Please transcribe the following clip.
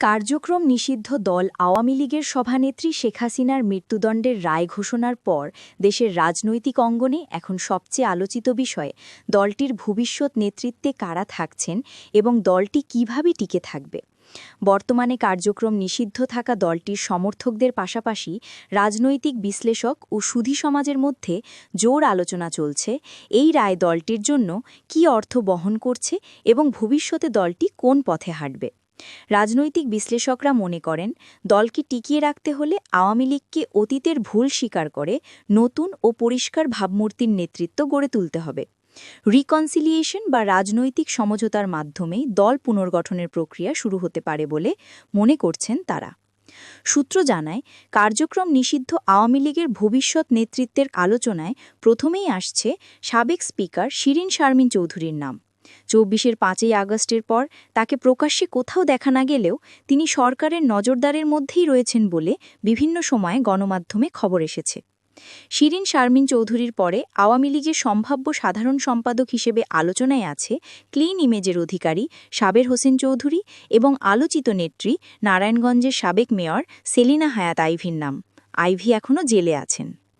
কার্যক্রম নিষিদ্ধ দল আওয়ামী লীগের সভানেত্রী শেখ হাসিনার মৃত্যুদণ্ডের রায় ঘোষণার পর দেশের রাজনৈতিক অঙ্গনে এখন সবচেয়ে আলোচিত বিষয়, দলটির ভবিষ্যৎ নেতৃত্বে কারা থাকছেন এবং দলটি কীভাবে টিকে থাকবে। বর্তমানে কার্যক্রম নিষিদ্ধ থাকা দলটির সমর্থকদের পাশাপাশি রাজনৈতিক বিশ্লেষক ও সুধী সমাজের মধ্যে জোর আলোচনা চলছে। এই রায় দলটির জন্য কী অর্থ বহন করছে এবং ভবিষ্যতে দলটি কোন পথে হাঁটবে? রাজনৈতিক বিশ্লেষকরা মনে করেন, দলকে টিকিয়ে রাখতে হলে আওয়ামী লীগকে অতীতের ভুল স্বীকার করে নতুন ও পরিষ্কার ভাবমূর্তির নেতৃত্ব গড়ে তুলতে হবে। রিকনসিলিয়েশন বা রাজনৈতিক সমঝোতার মাধ্যমেই দল পুনর্গঠনের প্রক্রিয়া শুরু হতে পারে বলে মনে করছেন তারা। সূত্র জানায়, কার্যক্রম নিষিদ্ধ আওয়ামী লীগের ভবিষ্যৎ নেতৃত্বের আলোচনায় প্রথমেই আসছে সাবেক স্পিকার শিরিন শারমিন চৌধুরীর নাম। চব্বিশের পাঁচই আগস্টের পর তাকে প্রকাশ্যে কোথাও দেখা না গেলেও তিনি সরকারের নজরদারের মধ্যেই রয়েছেন বলে বিভিন্ন সময়ে গণমাধ্যমে খবর এসেছে। শিরিন শারমিন চৌধুরীর পরে আওয়ামী লীগের সম্ভাব্য সাধারণ সম্পাদক হিসেবে আলোচনায় আছে ক্লিন ইমেজের অধিকারী সাবের হোসেন চৌধুরী এবং আলোচিত নেত্রী নারায়ণগঞ্জের সাবেক মেয়র সেলিনা হায়াত আইভির নাম। আইভি এখনও জেলে আছেন।